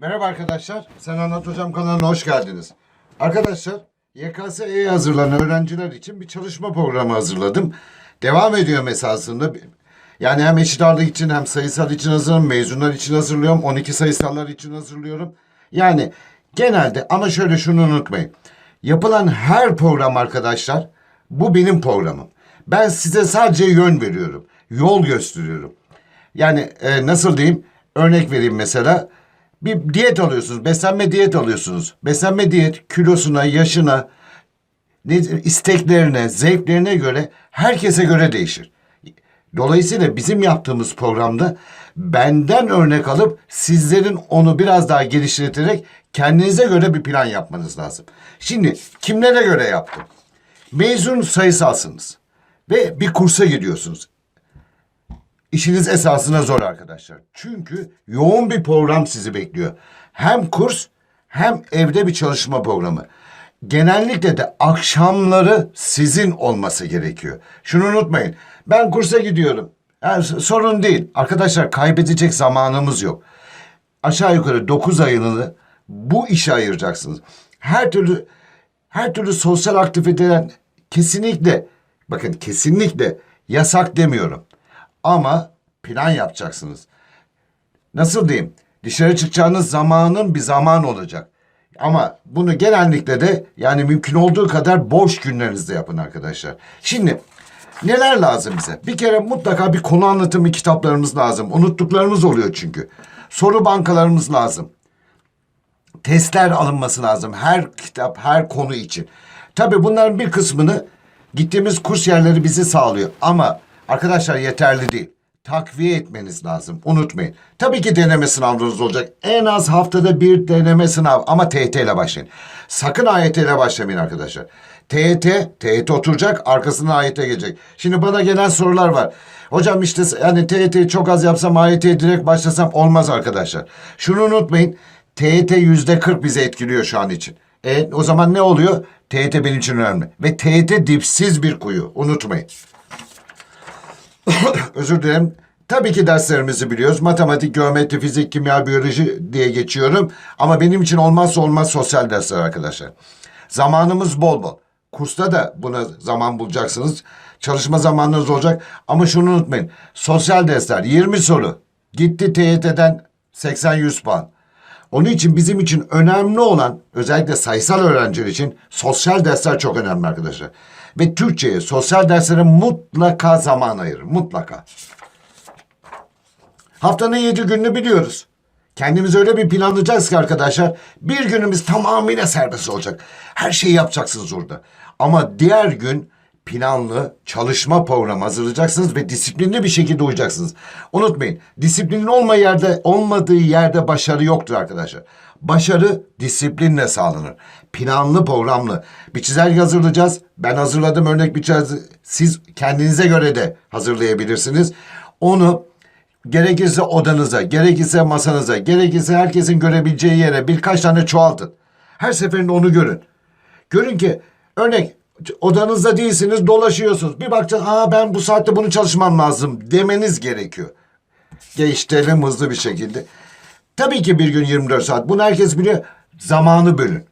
Merhaba arkadaşlar. Sen Anlat Hocam kanalına hoş geldiniz. Arkadaşlar YKS'ye hazırlanan öğrenciler için bir çalışma programı hazırladım. Devam ediyorum esasında. Yani hem eşit ağırlık için hem sayısal için hazırlıyorum. Mezunlar için hazırlıyorum. 12 sayısallar için hazırlıyorum. Yani genelde ama şöyle şunu unutmayın. Yapılan her program arkadaşlar bu benim programım. Ben size sadece yön veriyorum. Yol gösteriyorum. Yani e, nasıl diyeyim? Örnek vereyim mesela. Bir diyet alıyorsunuz. Beslenme diyet alıyorsunuz. Beslenme diyet kilosuna, yaşına, ne, isteklerine, zevklerine göre herkese göre değişir. Dolayısıyla bizim yaptığımız programda benden örnek alıp sizlerin onu biraz daha geliştirerek kendinize göre bir plan yapmanız lazım. Şimdi kimlere göre yaptım? Mezun sayısalsınız ve bir kursa gidiyorsunuz. İşiniz esasına zor arkadaşlar. Çünkü yoğun bir program sizi bekliyor. Hem kurs hem evde bir çalışma programı. Genellikle de akşamları sizin olması gerekiyor. Şunu unutmayın. Ben kursa gidiyorum. Yani sorun değil. Arkadaşlar kaybedecek zamanımız yok. Aşağı yukarı 9 ayını bu işe ayıracaksınız. Her türlü her türlü sosyal aktiviteden kesinlikle bakın kesinlikle yasak demiyorum. Ama plan yapacaksınız. Nasıl diyeyim? Dışarı çıkacağınız zamanın bir zaman olacak. Ama bunu genellikle de yani mümkün olduğu kadar boş günlerinizde yapın arkadaşlar. Şimdi neler lazım bize? Bir kere mutlaka bir konu anlatımı kitaplarımız lazım. Unuttuklarımız oluyor çünkü. Soru bankalarımız lazım testler alınması lazım her kitap, her konu için. Tabii bunların bir kısmını gittiğimiz kurs yerleri bizi sağlıyor. Ama arkadaşlar yeterli değil. Takviye etmeniz lazım. Unutmayın. Tabii ki deneme sınavlarınız olacak. En az haftada bir deneme sınav ama TYT ile başlayın. Sakın AYT ile başlamayın arkadaşlar. TYT, TYT oturacak, arkasından AYT gelecek. Şimdi bana gelen sorular var. Hocam işte yani TYT'yi çok az yapsam AYT'ye direkt başlasam olmaz arkadaşlar. Şunu unutmayın. TYT yüzde 40 bizi etkiliyor şu an için. E, o zaman ne oluyor? TYT benim için önemli. Ve TYT dipsiz bir kuyu. Unutmayın. Özür dilerim. Tabii ki derslerimizi biliyoruz. Matematik, geometri, fizik, kimya, biyoloji diye geçiyorum. Ama benim için olmazsa olmaz sosyal dersler arkadaşlar. Zamanımız bol bol. Kursta da buna zaman bulacaksınız. Çalışma zamanınız olacak. Ama şunu unutmayın. Sosyal dersler 20 soru. Gitti TYT'den 80-100 puan. Onun için bizim için önemli olan özellikle sayısal öğrenciler için sosyal dersler çok önemli arkadaşlar. Ve Türkçe'ye sosyal derslere mutlaka zaman ayırın. Mutlaka. Haftanın yedi gününü biliyoruz. Kendimizi öyle bir planlayacağız ki arkadaşlar bir günümüz tamamıyla serbest olacak. Her şeyi yapacaksınız orada. Ama diğer gün planlı çalışma programı hazırlayacaksınız ve disiplinli bir şekilde uyacaksınız. Unutmayın disiplinin olma yerde, olmadığı yerde başarı yoktur arkadaşlar. Başarı disiplinle sağlanır. Planlı programlı. Bir çizelge hazırlayacağız. Ben hazırladım örnek bir çizelge. Siz kendinize göre de hazırlayabilirsiniz. Onu Gerekirse odanıza, gerekirse masanıza, gerekirse herkesin görebileceği yere birkaç tane çoğaltın. Her seferinde onu görün. Görün ki örnek odanızda değilsiniz dolaşıyorsunuz. Bir bakacaksınız aa ben bu saatte bunu çalışmam lazım demeniz gerekiyor. Geçtirelim hızlı bir şekilde. Tabii ki bir gün 24 saat. Bunu herkes biliyor. Zamanı bölün.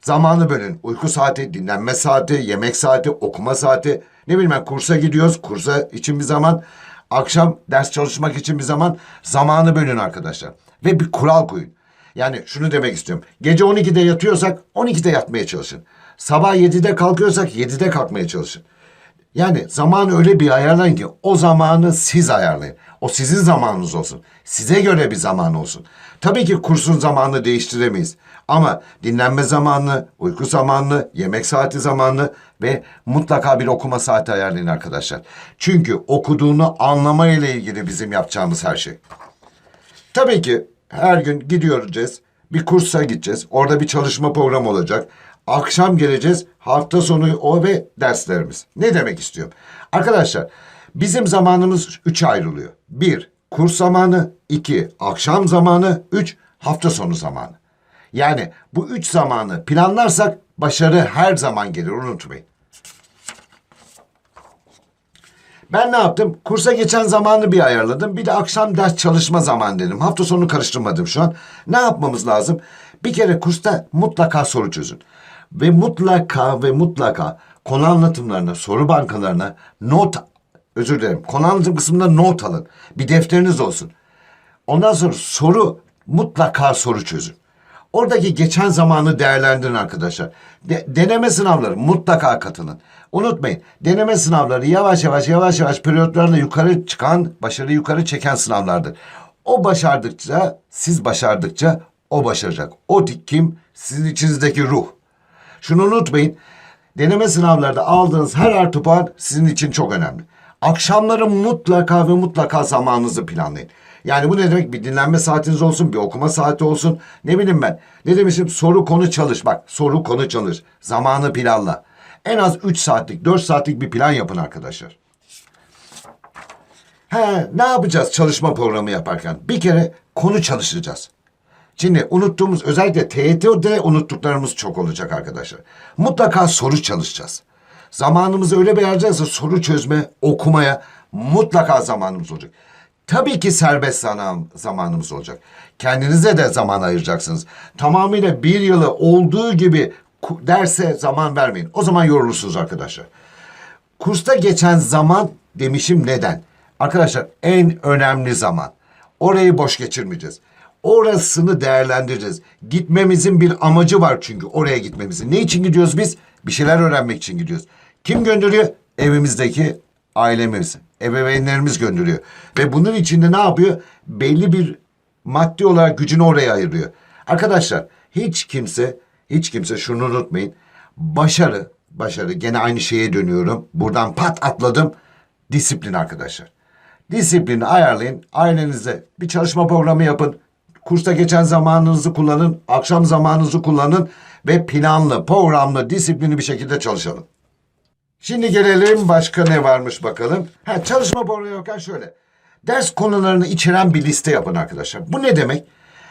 Zamanı bölün. Uyku saati, dinlenme saati, yemek saati, okuma saati. Ne bileyim ben kursa gidiyoruz. Kursa için bir zaman. Akşam ders çalışmak için bir zaman. Zamanı bölün arkadaşlar. Ve bir kural koyun. Yani şunu demek istiyorum. Gece 12'de yatıyorsak 12'de yatmaya çalışın. Sabah 7'de kalkıyorsak 7'de kalkmaya çalışın. Yani zamanı öyle bir ayarlayın ki o zamanı siz ayarlayın. O sizin zamanınız olsun. Size göre bir zaman olsun. Tabii ki kursun zamanını değiştiremeyiz. Ama dinlenme zamanını, uyku zamanını, yemek saati zamanını ve mutlaka bir okuma saati ayarlayın arkadaşlar. Çünkü okuduğunu anlama ile ilgili bizim yapacağımız her şey. Tabii ki her gün gidiyoruz. Bir kursa gideceğiz. Orada bir çalışma programı olacak. Akşam geleceğiz. Hafta sonu o ve derslerimiz. Ne demek istiyorum? Arkadaşlar bizim zamanımız üçe ayrılıyor. Bir, kurs zamanı. iki akşam zamanı. Üç, hafta sonu zamanı. Yani bu üç zamanı planlarsak başarı her zaman gelir unutmayın. Ben ne yaptım? Kursa geçen zamanı bir ayarladım. Bir de akşam ders çalışma zamanı dedim. Hafta sonu karıştırmadım şu an. Ne yapmamız lazım? Bir kere kursta mutlaka soru çözün. Ve mutlaka ve mutlaka konu anlatımlarına, soru bankalarına not, özür dilerim, konu anlatım kısmında not alın. Bir defteriniz olsun. Ondan sonra soru, mutlaka soru çözün. Oradaki geçen zamanı değerlendirin arkadaşlar. De- deneme sınavları mutlaka katılın. Unutmayın deneme sınavları yavaş yavaş yavaş yavaş periyotlarla yukarı çıkan, başarı yukarı çeken sınavlardır. O başardıkça, siz başardıkça o başaracak. O kim? Sizin içinizdeki ruh. Şunu unutmayın. Deneme sınavlarda aldığınız her artı puan sizin için çok önemli. Akşamları mutlaka ve mutlaka zamanınızı planlayın. Yani bu ne demek? Bir dinlenme saatiniz olsun, bir okuma saati olsun. Ne bileyim ben. Ne demişim? Soru konu çalış. Bak soru konu çalış. Zamanı planla. En az 3 saatlik, 4 saatlik bir plan yapın arkadaşlar. He, ne yapacağız çalışma programı yaparken? Bir kere konu çalışacağız. Şimdi unuttuğumuz özellikle TYT'de unuttuklarımız çok olacak arkadaşlar. Mutlaka soru çalışacağız. Zamanımızı öyle ayıracağız ki soru çözme, okumaya mutlaka zamanımız olacak. Tabii ki serbest zaman, zamanımız olacak. Kendinize de zaman ayıracaksınız. Tamamıyla bir yılı olduğu gibi derse zaman vermeyin. O zaman yorulursunuz arkadaşlar. Kursta geçen zaman demişim neden? Arkadaşlar en önemli zaman. Orayı boş geçirmeyeceğiz. Orasını değerlendireceğiz. Gitmemizin bir amacı var çünkü oraya gitmemizin. Ne için gidiyoruz biz? Bir şeyler öğrenmek için gidiyoruz. Kim gönderiyor? Evimizdeki ailemiz, ebeveynlerimiz gönderiyor. Ve bunun içinde ne yapıyor? Belli bir maddi olarak gücünü oraya ayırıyor. Arkadaşlar hiç kimse, hiç kimse şunu unutmayın. Başarı, başarı gene aynı şeye dönüyorum. Buradan pat atladım. Disiplin arkadaşlar. Disiplini ayarlayın. Ailenize bir çalışma programı yapın. Kursta geçen zamanınızı kullanın. Akşam zamanınızı kullanın. Ve planlı, programlı, disiplinli bir şekilde çalışalım. Şimdi gelelim başka ne varmış bakalım. Ha, çalışma programı yokken şöyle. Ders konularını içeren bir liste yapın arkadaşlar. Bu ne demek?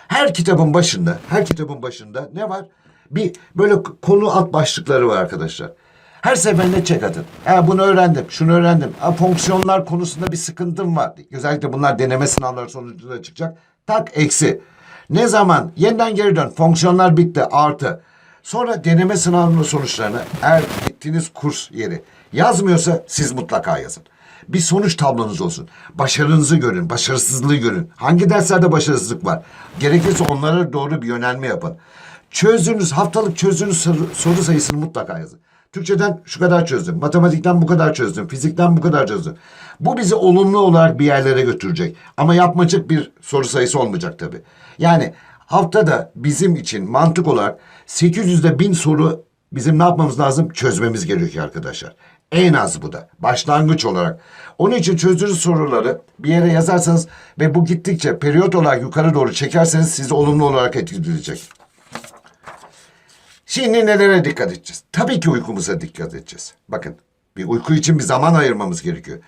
Her kitabın başında, her kitabın başında ne var? Bir böyle konu alt başlıkları var arkadaşlar. Her seferinde çek atın. Ha, bunu öğrendim, şunu öğrendim. Ha, fonksiyonlar konusunda bir sıkıntım var. Özellikle bunlar deneme sınavları sonucunda çıkacak. Tak eksi. Ne zaman? Yeniden geri dön. Fonksiyonlar bitti. Artı. Sonra deneme sınavının sonuçlarını eğer gittiğiniz kurs yeri yazmıyorsa siz mutlaka yazın. Bir sonuç tablonuz olsun. Başarınızı görün, başarısızlığı görün. Hangi derslerde başarısızlık var? Gerekirse onlara doğru bir yönelme yapın. Çözdüğünüz, haftalık çözdüğünüz soru, sayısını mutlaka yazın. Türkçeden şu kadar çözdüm, matematikten bu kadar çözdüm, fizikten bu kadar çözdüm. Bu bizi olumlu olarak bir yerlere götürecek. Ama yapmacık bir soru sayısı olmayacak tabii. Yani haftada bizim için mantık olarak 800'de 1000 soru bizim ne yapmamız lazım? Çözmemiz gerekiyor arkadaşlar. En az bu da. Başlangıç olarak. Onun için çözdüğünüz soruları bir yere yazarsanız ve bu gittikçe periyot olarak yukarı doğru çekerseniz sizi olumlu olarak etkileyecek. Şimdi nelere dikkat edeceğiz? Tabii ki uykumuza dikkat edeceğiz. Bakın bir uyku için bir zaman ayırmamız gerekiyor.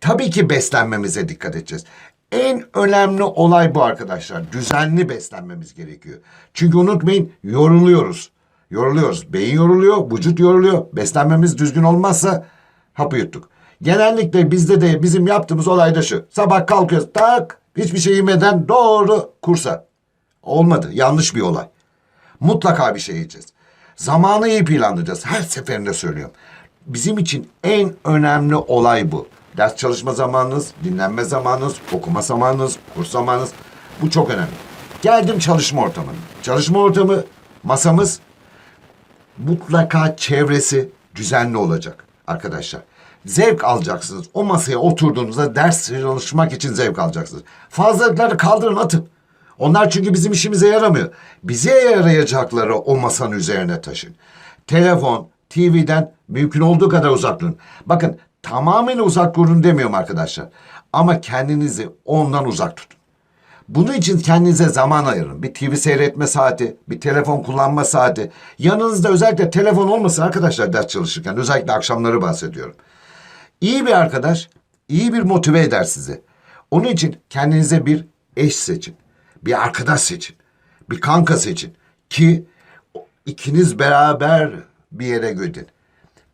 Tabii ki beslenmemize dikkat edeceğiz. En önemli olay bu arkadaşlar. Düzenli beslenmemiz gerekiyor. Çünkü unutmayın yoruluyoruz. Yoruluyoruz. Beyin yoruluyor, vücut yoruluyor. Beslenmemiz düzgün olmazsa hapı yuttuk. Genellikle bizde de bizim yaptığımız olay da şu. Sabah kalkıyoruz tak hiçbir şey yemeden doğru kursa. Olmadı. Yanlış bir olay. Mutlaka bir şey yiyeceğiz. Zamanı iyi planlayacağız. Her seferinde söylüyorum. Bizim için en önemli olay bu. Ders çalışma zamanınız, dinlenme zamanınız, okuma zamanınız, kurs zamanınız. Bu çok önemli. Geldim çalışma ortamına. Çalışma ortamı, masamız mutlaka çevresi düzenli olacak arkadaşlar. Zevk alacaksınız. O masaya oturduğunuzda ders çalışmak için zevk alacaksınız. Fazlalıkları kaldırın atın. Onlar çünkü bizim işimize yaramıyor. Bize yarayacakları o masanın üzerine taşın. Telefon, TV'den mümkün olduğu kadar uzak durun. Bakın tamamen uzak durun demiyorum arkadaşlar. Ama kendinizi ondan uzak tutun. Bunun için kendinize zaman ayırın. Bir TV seyretme saati, bir telefon kullanma saati. Yanınızda özellikle telefon olmasın arkadaşlar ders çalışırken. Özellikle akşamları bahsediyorum. İyi bir arkadaş, iyi bir motive eder sizi. Onun için kendinize bir eş seçin. Bir arkadaş seçin. Bir kanka seçin. Ki ikiniz beraber bir yere gidin.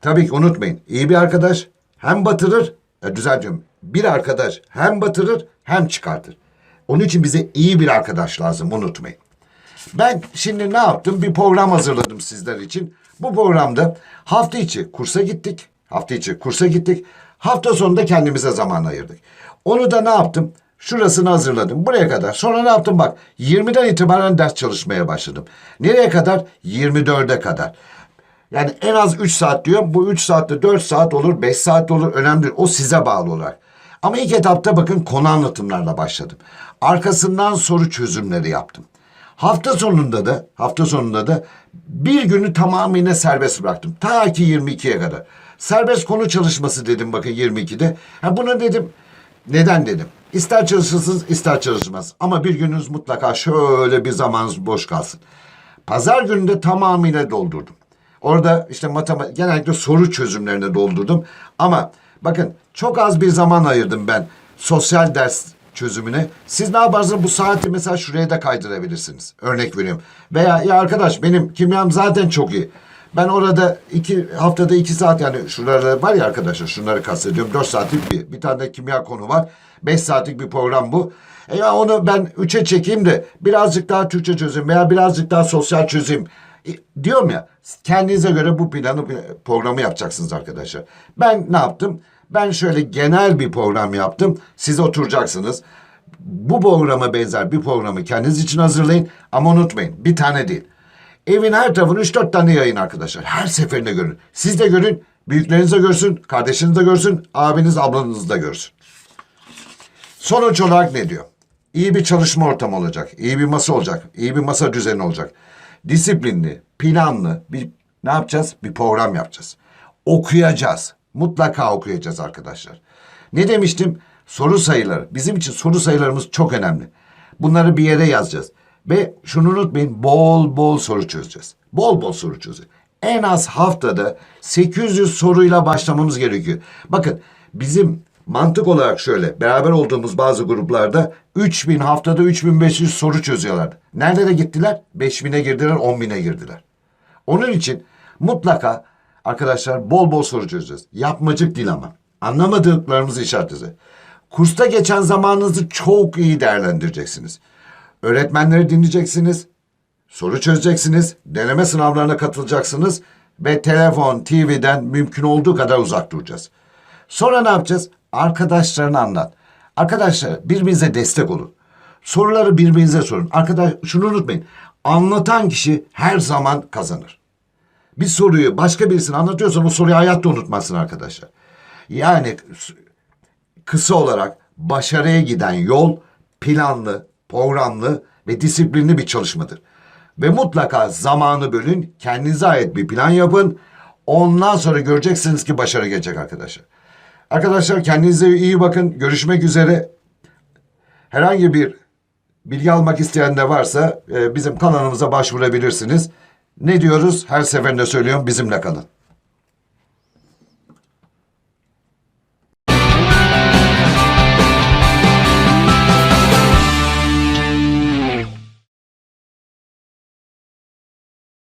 Tabii ki unutmayın. iyi bir arkadaş hem batırır e, düzeltiyorum. Bir arkadaş hem batırır hem çıkartır. Onun için bize iyi bir arkadaş lazım unutmayın. Ben şimdi ne yaptım? Bir program hazırladım sizler için. Bu programda hafta içi kursa gittik. Hafta içi kursa gittik. Hafta sonunda kendimize zaman ayırdık. Onu da ne yaptım? Şurasını hazırladım. Buraya kadar. Sonra ne yaptım? Bak 20'den itibaren ders çalışmaya başladım. Nereye kadar? 24'e kadar. Yani en az 3 saat diyorum. Bu 3 saatte 4 saat olur, 5 saat olur. Önemli. O size bağlı olarak. Ama ilk etapta bakın konu anlatımlarla başladım. Arkasından soru çözümleri yaptım. Hafta sonunda da hafta sonunda da bir günü tamamıyla serbest bıraktım. Ta ki 22'ye kadar. Serbest konu çalışması dedim bakın 22'de. Ha bunu dedim neden dedim. İster çalışırsınız ister çalışmaz. Ama bir gününüz mutlaka şöyle bir zamanınız boş kalsın. Pazar günü de tamamıyla doldurdum. Orada işte matematik genellikle soru çözümlerine doldurdum. Ama bakın çok az bir zaman ayırdım ben sosyal ders çözümüne. Siz ne yaparsınız bu saati mesela şuraya da kaydırabilirsiniz. Örnek veriyorum. Veya ya arkadaş benim kimyam zaten çok iyi. Ben orada iki haftada iki saat yani şuralarda var ya arkadaşlar şunları kastediyorum. Dört saatlik bir, bir tane de kimya konu var. Beş saatlik bir program bu. E ya onu ben üçe çekeyim de birazcık daha Türkçe çözeyim veya birazcık daha sosyal çözeyim. E, diyorum ya kendinize göre bu planı programı yapacaksınız arkadaşlar. Ben ne yaptım? Ben şöyle genel bir program yaptım. Siz oturacaksınız. Bu programa benzer bir programı kendiniz için hazırlayın. Ama unutmayın bir tane değil. Evin her tarafını 3-4 tane yayın arkadaşlar. Her seferinde görün. Siz de görün, büyükleriniz de görsün, kardeşiniz de görsün, abiniz, ablanız da görsün. Sonuç olarak ne diyor? İyi bir çalışma ortamı olacak, iyi bir masa olacak, iyi bir masa düzeni olacak. Disiplinli, planlı bir ne yapacağız? Bir program yapacağız. Okuyacağız. Mutlaka okuyacağız arkadaşlar. Ne demiştim? Soru sayıları. Bizim için soru sayılarımız çok önemli. Bunları bir yere yazacağız. Ve şunu unutmayın bol bol soru çözeceğiz. Bol bol soru çözeceğiz. En az haftada 800 soruyla başlamamız gerekiyor. Bakın bizim mantık olarak şöyle beraber olduğumuz bazı gruplarda 3000 haftada 3500 soru çözüyorlardı. Nerede de gittiler? 5000'e girdiler 10.000'e girdiler. Onun için mutlaka arkadaşlar bol bol soru çözeceğiz. Yapmacık değil ama. Anlamadıklarımızı işaretleyeceğiz. Kursta geçen zamanınızı çok iyi değerlendireceksiniz. Öğretmenleri dinleyeceksiniz. Soru çözeceksiniz. Deneme sınavlarına katılacaksınız. Ve telefon, TV'den mümkün olduğu kadar uzak duracağız. Sonra ne yapacağız? Arkadaşlarına anlat. Arkadaşlar birbirinize destek olun. Soruları birbirinize sorun. Arkadaş şunu unutmayın. Anlatan kişi her zaman kazanır. Bir soruyu başka birisine anlatıyorsan o soruyu hayatta unutmazsın arkadaşlar. Yani kısa olarak başarıya giden yol planlı, programlı ve disiplinli bir çalışmadır. Ve mutlaka zamanı bölün, kendinize ait bir plan yapın. Ondan sonra göreceksiniz ki başarı gelecek arkadaşlar. Arkadaşlar kendinize iyi bakın. Görüşmek üzere. Herhangi bir bilgi almak isteyen de varsa e, bizim kanalımıza başvurabilirsiniz. Ne diyoruz? Her seferinde söylüyorum bizimle kalın.